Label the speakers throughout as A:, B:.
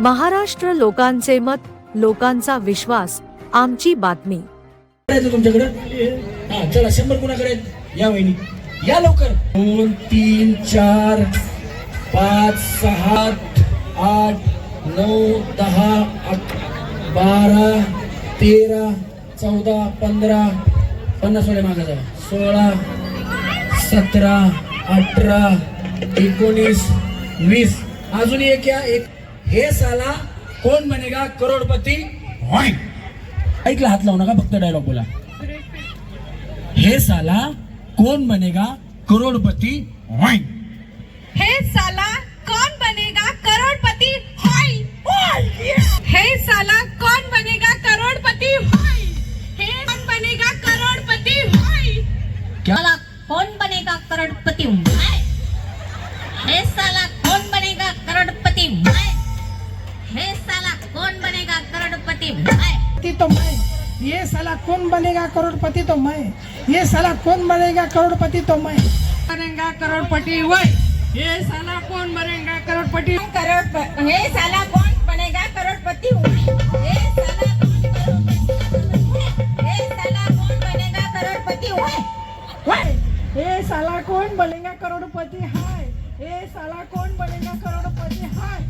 A: महाराष्ट्र लोकांचे मत लोकांचा विश्वास आमची बातमी.
B: तुमच्याकडे? हा चला शंभर कुणाकडे या वहिनी. या लवकर. दोन तीन चार पाच सहा आठ नऊ दहा बारा तेरा चौदा पंधरा पन्नास वेळे मागे जावा. सोळा सतरा अठरा एकोणीस वीस. अजून एक या एक. हे साला कोण बनेगा करोडपती ऐकला हात लावू नका फक्त डायलॉग बोला. हे साला कोण बनेगा करोडपती
C: हे साला कौन बनेगा करोड़पति होय हे साला कौन बनेगा
D: ये साला कौन बनेगा करोड़पति तो मैं. बनेगा करोड़पति
C: होय हे साला कौन बनेगा करोड़पति? करोड़ हे साला कौन बनेगा करोड़पति होय हे साला कौन हे साला कौन बनेगा करोड़पति होय
D: हाय? ये साला कौन बनेगा करोड़पति हाय?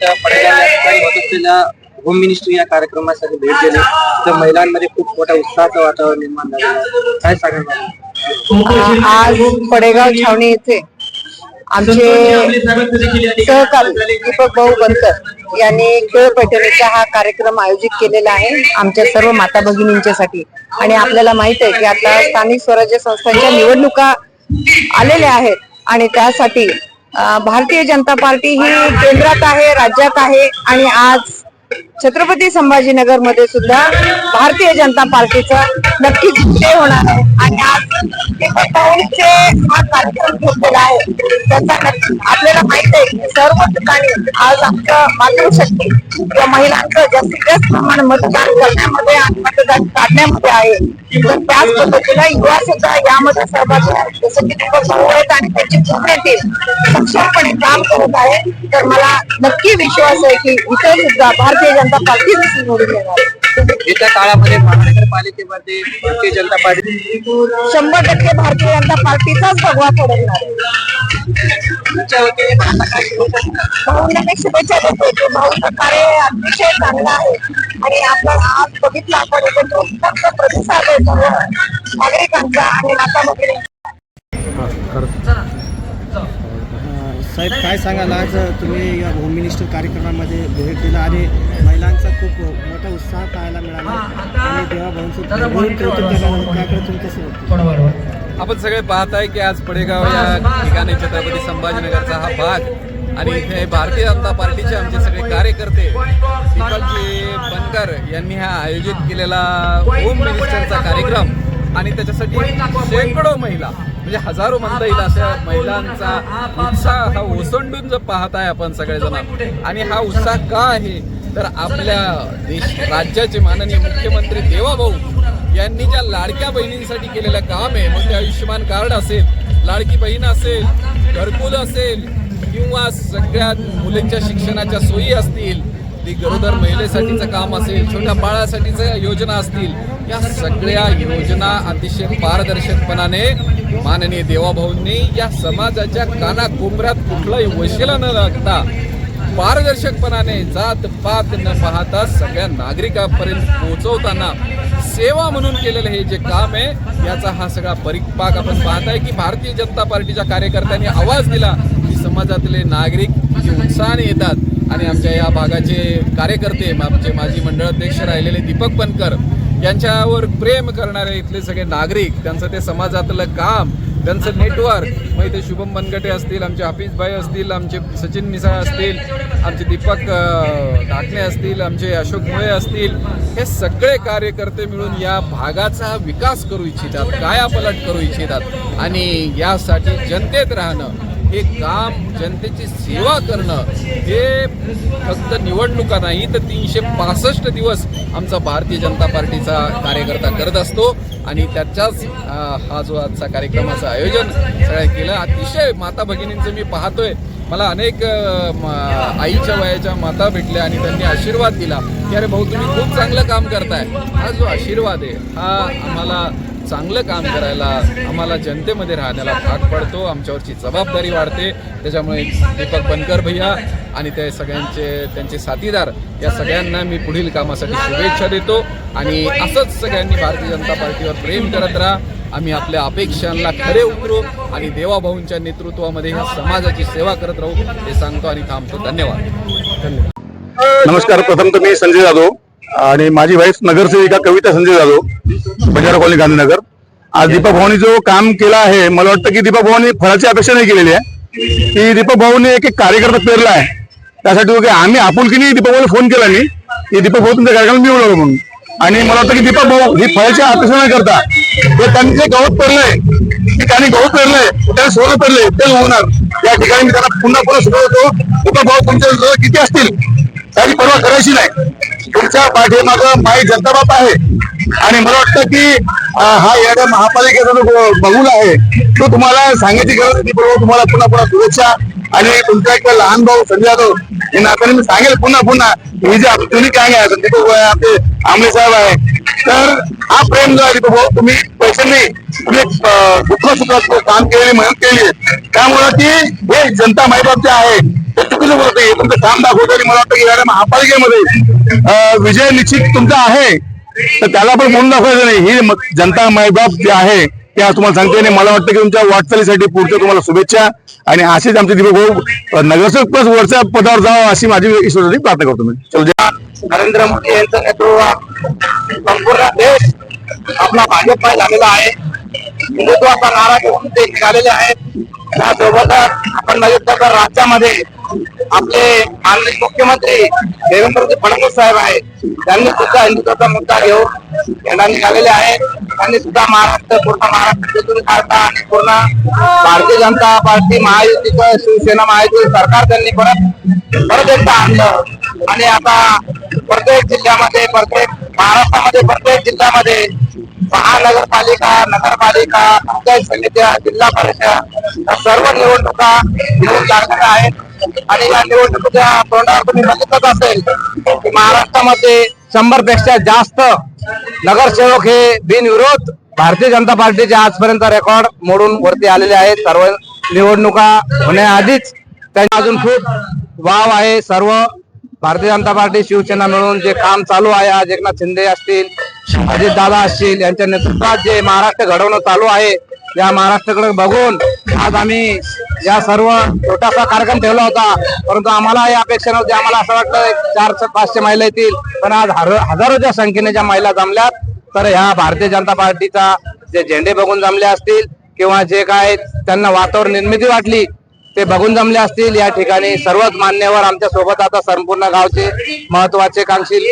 E: त्या होम मिनिस्ट्री या कार्यक्रमासाठी भेट दिली. तर महिलांमध्ये खूप मोठ्या उत्साहाचं वातावरण निर्माण झालं काय सांगाल
F: आज पडेगाव छावणी येथे आमचे सहकारी दीपक भाऊ बनकर यांनी खेळ पैठणीचा हा कार्यक्रम आयोजित केलेला आहे आमच्या सर्व माता भगिनींच्यासाठी. आणि आपल्याला माहीत आहे की आता स्थानिक स्वराज्य संस्थांच्या निवडणुका आलेल्या आहेत आणि त्यासाठी भारतीय जनता पार्टी ही केंद्रात आहे राज्यात आहे आणि आज छत्रपती संभाजीनगरमध्ये सुद्धा भारतीय जनता पार्टीचा नक्कीच विजय होणार आहे. आणि आज हा कार्यक्रम घेतलेला आहे. त्याचा आपल्याला माहीत आहे की सर्व ठिकाणी आज आमचं मातृशक्ती किंवा महिलांचं जास्तीत जास्त प्रमाण मतदान करण्यामध्ये आणि मतदान काढण्यामध्ये आहे. तर त्याच पद्धतीला युवा सुद्धा यामध्ये सहभागी आहेत. जसं की दीपक भाऊ आहेत आणि त्यांची पूर्ण टीम सक्षमपणे काम करत आहे तर मला नक्की विश्वास आहे की इतर सुद्धा भारतीय जनता पार्टी निवडून येणार.
E: येत्या काळामध्ये महानगरपालिकेमध्ये भारतीय जनता पार्टी
F: शंभर टक्के भारतीय जनता पार्टीचाच भगवा पडणार
E: तुमच्या वतीने आता काय शुभेच्छा?
F: भाऊंना शुभेच्छा देते की भाऊचं कार्य अतिशय चांगलं आहे. आणि आपण आज बघितलं आपण इथे उत्तम प्रतिसाद आहे सर्व नागरिकांचा आणि माता भगिनी
E: साहेब काय सांगाल? आज तुम्ही या होम मिनिस्टर कार्यक्रमामध्ये भेट दिला आणि महिलांचा खूप मोठा उत्साह पाहायला मिळाला. आणि देवाभाऊंचं कसं?
G: आपण सगळे पाहत आहे की आज पडेगाव या ठिकाणी छत्रपती संभाजीनगरचा हा भाग आणि इथे भारतीय जनता पार्टीचे आमचे सगळे कार्यकर्ते दीपकजी बनकर यांनी हा आयोजित केलेला होम मिनिस्टरचा कार्यक्रम आणि त्याच्यासाठी शेकडो महिला म्हणजे हजारो म्हणता येईल अशा महिलांचा उत्साह हा ओसंडून जर पाहत आहे आपण सगळेजण आणि हा उत्साह का आहे? तर आपल्या देश राज्याचे माननीय मुख्यमंत्री देवाभाऊ यांनी ज्या लाडक्या बहिणींसाठी केलेलं काम आहे मग ते आयुष्यमान कार्ड असेल लाडकी बहीण असेल घरकुल असेल किंवा सगळ्या मुलींच्या शिक्षणाच्या सोयी असतील ती गरोदर महिलेसाठीचं काम असेल छोट्या बाळासाठीच्या योजना असतील या सगळ्या योजना अतिशय पारदर्शकपणाने माननीय देवाभाऊंनी या समाजाच्या कानाकोपऱ्यात कुठलाही वशिला न लागता पारदर्शकपणाने जात पात न पाहता सगळ्या नागरिकांपर्यंत पोहोचवताना सेवा म्हणून केलेलं हे जे काम आहे याचा हा सगळा परिपाक आपण पाहताय की भारतीय जनता पार्टीच्या कार्यकर्त्यांनी आवाज दिला की समाजातले नागरिक जे उत्साहाने येतात. आणि आमच्या या भागाचे कार्यकर्ते आमचे माजी मंडळाध्यक्ष राहिलेले दीपक बनकर यांच्यावर प्रेम करणारे इथले सगळे नागरिक त्यांचं ते समाजातलं काम त्यांचं नेटवर्क मग इथे शुभम बनगटे असतील आमचे हाफिजभाई असतील आमचे सचिन मिसाळ असतील आमचे दीपक ढाकणे असतील आमचे अशोक मुळे असतील हे सगळे कार्यकर्ते मिळून या भागाचा विकास करू इच्छितात कायापलट करू इच्छितात. आणि यासाठी जनतेत राहणं हे काम जनतेची सेवा करणं हे फक्त निवडणुका नाही तर तीनशे पासष्ट दिवस आमचा भारतीय जनता पार्टीचा कार्यकर्ता करत असतो. आणि त्याच्याच हा जो आजचा कार्यक्रमाचं आयोजन सगळ्या केलं. अतिशय माता भगिनींचं मी पाहतोय. मला अनेक म- आईच्या वयाच्या माता भेटल्या आणि त्यांनी आशीर्वाद दिला. की अरे भाऊ तुम्ही खूप चांगलं काम करताय. हा जो आशीर्वाद आहे हा आम्हाला चांगलं काम करायला आम्हाला जनतेमध्ये राहण्याला भाग पडतो. आमच्यावरची जबाबदारी वाढते. त्याच्यामुळे दीपक बनकर भैया आणि ते सगळ्यांचे त्यांचे साथीदार या सगळ्यांना मी पुढील कामासाठी शुभेच्छा देतो. आणि असंच सगळ्यांनी भारतीय जनता पार्टीवर प्रेम करत राहा. आम्ही आपल्या अपेक्षांना खरे उतरू आणि देवाभाऊंच्या नेतृत्वामध्ये ह्या समाजाची सेवा करत राहू हे सांगतो आणि थांबतो. धन्यवाद.
H: नमस्कार. प्रथम तुम्ही मी संजय जाधव. आणि माझी वाईफ नगरसेविका कविता संजय जाधव बजार कॉलनी गांधीनगर. आज दीपक भाऊनी जो काम केला आहे मला वाटतं की दीपक भाऊनी फळाची अपेक्षा नाही केलेली आहे. की दीपक भाऊनी एक एक कार्यकर्ता पेरला आहे. त्यासाठी वगैरे आम्ही आपुलकीने दीपक भाऊला फोन केला मी. की दीपक भाऊ तुमच्या कार्यक्रम मी म्हणून. आणि मला वाटतं की दीपक भाऊ ही फळाची अपेक्षा नाही करता ते त्यांनी जे गवत पेरलंय त्यांनी गहू पेरलंय त्याने सोनं पेरलंय ते होणार. या ठिकाणी मी त्यांना पुन्हा पुन्हा सुचवतो. दीपक भाऊ तुमच्या जवळ किती असतील? त्याची पर्वा करायची नाही. तुमच्या पाठीमाग माई जगदाबाप आहे. आणि मला वाटतं की हा येणाऱ्या महापालिकेचा जो बघूल आहे तो तुम्हाला सांगायची गरज ती बरोबर तुम्हाला पुन्हा पुन्हा शुभेच्छा. आणि तुमचा एक लहान भाऊ संजय यादव हे नात्याने मी सांगेल पुन्हा पुन्हा ही जे तुम्ही जुनी काय आहे संदीप भाऊ आहे, आपले आमले साहेब आहे. तर हा प्रेम जो आहे भाऊ तुम्ही पैसे नाही तुम्ही दुःख सुखात काम केलेली मेहनत केली त्यामुळे की हे जनता मायबाप जे आहे ते चुकीचं बोलत नाही तुमचं काम दाखवतो आणि मला वाटतं की येणाऱ्या महापालिकेमध्ये विजय निश्चित तुमचा आहे. तर त्याला पण म्हणून दाखवायचं नाही. ही जनता मायबाप जे आहे ते आज तुम्हाला सांगते आणि मला वाटतं की तुमच्या वाटचालीसाठी पुढच्या तुम्हाला शुभेच्छा. आणि असेच आमचे दीपक भाऊ नगरसेवक प्लस वरच्या पदावर जावं अशी माझी ईश्वराची प्रार्थना करतो मी. चलो जय
I: नरेंद्र मोदी यांचं नेतृत्व संपूर्ण देश आपला भाजपा झालेला आहे. हिंदुत्वाचा नारा घेऊन ते निघालेले आहेत. त्यासोबतच आपण बघितलं तर राज्यामध्ये आपले माननीय मुख्यमंत्री देवेंद्रजी फडणवीस साहेब आहेत. त्यांनी सुद्धा हिंदुत्वाचा मुद्दा घेऊन यांना निघालेले आहेत. त्यांनी सुद्धा महाराष्ट्र पूर्ण महाराष्ट्र काढता आणि पूर्ण भारतीय जनता पार्टी महायुतीचं शिवसेना महायुतीचं सरकार त्यांनी परत परत एकदा आणलं. आणि आता प्रत्येक जिल्ह्यामध्ये प्रत्येक महाराष्ट्रामध्ये प्रत्येक जिल्ह्यामध्ये महानगरपालिका नगरपालिका पंचायत समित्या जिल्हा परिषद सर्व निवडणुका येऊन आहेत. आणि या निवडणुकीच्या तोंडावर तुम्ही बघितलंच असेल की महाराष्ट्रामध्ये शंभरपेक्षा जास्त नगरसेवक हे बिनविरोध भारतीय जनता पार्टीचे आजपर्यंत रेकॉर्ड मोडून वरती आलेले आहेत. सर्व निवडणुका होण्याआधीच त्यांना अजून खूप वाव आहे. सर्व भारतीय जनता पार्टी शिवसेना मिळून जे काम चालू आहे आज एकनाथ शिंदे असतील अजित दादा असतील यांच्या नेतृत्वात जे महाराष्ट्र घडवणं चालू आहे या महाराष्ट्राकडे बघून आज आम्ही या सर्व छोटासा कार्यक्रम ठेवला होता. परंतु आम्हाला ही अपेक्षा नव्हती आम्हाला असं वाटतं चारशे पाचशे महिला येतील. पण आज हर- हजारोच्या संख्येने ज्या महिला जमल्यात तर ह्या भारतीय जनता पार्टीचा जे झेंडे बघून जमले असतील किंवा जे काय त्यांना वातावरण निर्मिती वाटली ते बघून जमले असतील. या ठिकाणी सर्वच मान्यवर आमच्यासोबत आता संपूर्ण गावचे महत्त्वाचे कांशील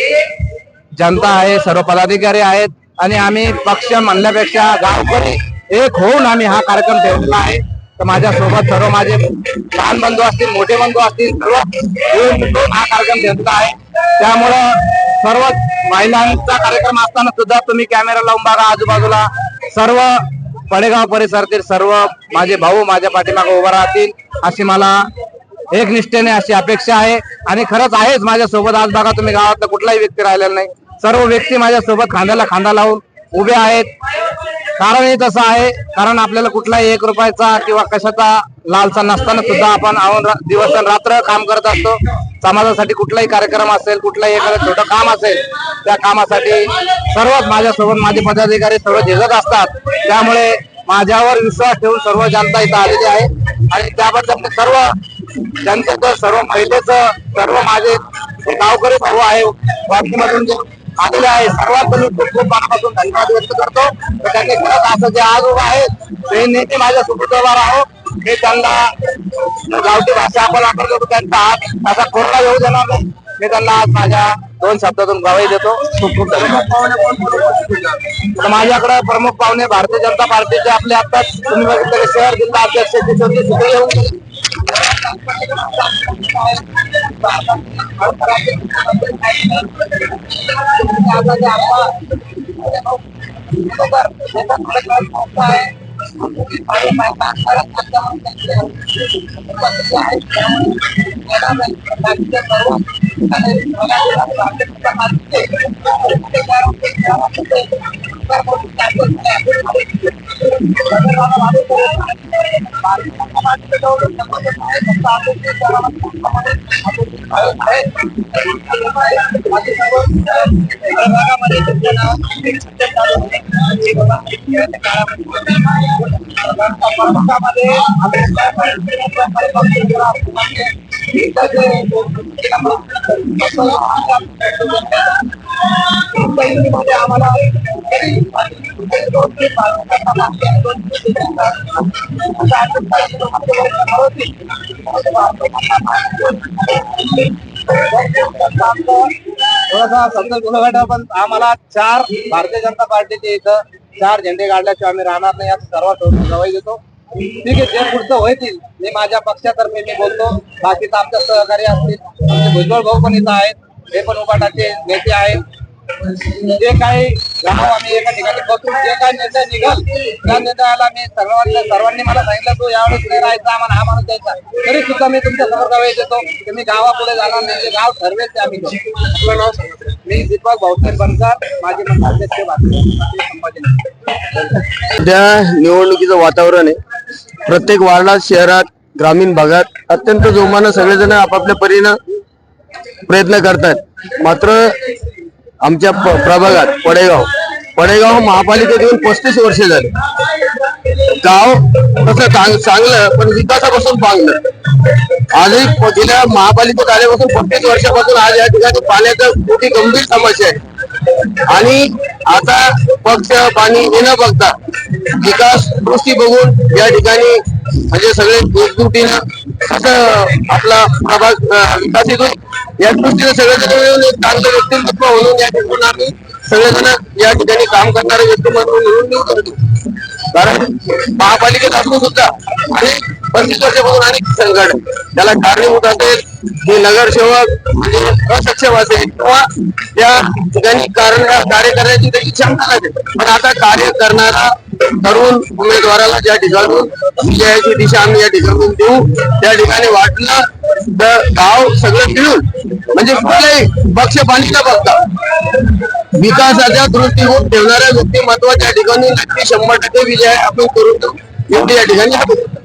I: जनता आहे सर्व पदाधिकारी आहेत. आणि आम्ही पक्ष म्हणल्यापेक्षा गावकरी एक होऊन आम्ही हा कार्यक्रम ठेवलेला आहे. तर माझ्या सोबत सर्व माझे लहान बंधू असतील मोठे बंधू असतील सर्व हा कार्यक्रम ठेवलेला आहे. त्यामुळं सर्व महिलांचा कार्यक्रम असताना सुद्धा तुम्ही कॅमेरा लावून बघा आजूबाजूला. सर्व पडेगाव परिसरातील सर्व माझे भाऊ माझ्या पाठीमागे उभा राहतील अशी मला एक निष्ठेने अशी अपेक्षा आहे. आणि खरंच आहेच माझ्या सोबत आज बघा तुम्ही गावातला कुठलाही व्यक्ती राहिलेला नाही. सर्व व्यक्ती माझ्या सोबत खांद्याला खांदा लावून उभे आहेत. कारणही तसं आहे कारण आपल्याला कुठलाही एक रुपयाचा किंवा कशाचा लालसा नसताना सुद्धा आपण रा- दिवस रात्र काम करत असतो. समाजासाठी कुठलाही कार्यक्रम असेल कुठलाही एखादं छोटं काम असेल त्या कामासाठी सर्वच माझ्यासोबत माझे पदाधिकारी सर्व झेलत असतात. त्यामुळे माझ्यावर विश्वास ठेवून सर्व जनता इथं आलेली आहे. आणि त्याबद्दल सर्व जनतेचं सर्व महिलेचं सर्व माझे गावकरी भाऊ आहे. वाकीमधून जे आलेले आहे सर्वात मी खूप खूप मनापासून धन्यवाद व्यक्त करतो. तर त्यांनी खरंच असं जे आज उभं आहेत ते नेते माझ्या सोबत आहोत. मी त्यांना गावठी भाषा आपण वापरतो त्यांचा हात असा कोरडा येऊ देणार नाही मी त्यांना आज माझ्या दोन शब्दातून गवाही देतो खूप खूप धन्यवाद माझ्याकडे प्रमुख पाहुणे भारतीय जनता पार्टीचे आपले आताच तुम्ही बघितले शहर जिल्हा अध्यक्ष किशोरजी सुळे येऊन আমাদের थोडासा संदर्भ पण आम्हाला चार भारतीय जनता पार्टीचे इथं चार झेंडे काढल्याशिवाय आम्ही राहणार नाही. यात सर्वात गवाही देतो ठीक आहे जे पुढचं होईल मी माझ्या पक्षातर्फे मी बोलतो. बाकीचं आमच्या सहकारी असतील आमचे भुजबळ भाऊ पण इथं आहेत हे पण उपाटाचे नेते आहेत. जे काही गाव आम्ही एका ठिकाणी बसून जे काही निर्णय निघाल त्या निर्णयाला मी सर्वांना सर्वांनी मला सांगितलं तू यावेळेस नाही राहायचा आम्हाला हा माणूस द्यायचा. तरी सुद्धा मी तुमच्यासमोर गवाही देतो की मी गावापुढे जाणार नाही जे गाव ठरवेल ते आम्ही. मी दीपक भाऊसाहेब बनकर माझे मंत्रालयाचे संभाजीनगर
J: सध्या निवडणुकीचं वातावरण आहे. प्रत्येक वार्डात शहरात ग्रामीण भागात अत्यंत जोमानं सगळेजण आपापल्या परीनं प्रयत्न करतात मात्र आमच्या प्रभागात पडेगाव पडेगाव महापालिकेत येऊन पस्तीस वर्षे झाले. गाव तसं चांग- चांगलं पण विकासापासून पांगलं. आजही गेल्या महापालिकेत आल्यापासून पस्तीस वर्षापासून आज या ठिकाणी पाण्याचं मोठी गंभीर समस्या आहे. आणि आता पक्ष पाणी हे न बघता विकास दृष्टी बघून या ठिकाणी म्हणजे सगळे एकजुटीनं असं आपला प्रभाग विकासित होईल या दृष्टीने सगळेजण मिळून एक चांगलं व्यक्तिमत्व म्हणून या ठिकाणी आम्ही सगळेजण या ठिकाणी काम करणारे व्यक्तिमत्व म्हणून निवडून करतो. कारण महापालिकेत असून सुद्धा अनेक पंचवीस वर्षापासून अनेक संकट त्याला कारणीभूत असेल हे नगरसेवक म्हणजे असक्षम असेल किंवा त्या ठिकाणी कार्य करण्याची त्याची क्षमता नसेल पण आता कार्य करणारा तरुण उमेदवाराला ज्या ठिकाणून विजयाची दिशा आम्ही या ठिकाणून देऊ त्या ठिकाणी वाटलं तर गाव सगळं मिळून म्हणजे कुठल्याही पक्ष न बघता. विकासाच्या दृष्टिकोन ठेवणाऱ्या व्यक्तिमत्वाच्या ठिकाणी नक्की शंभर टक्के विजय आपण करून देऊ. एवढी या ठिकाणी अपेक्षा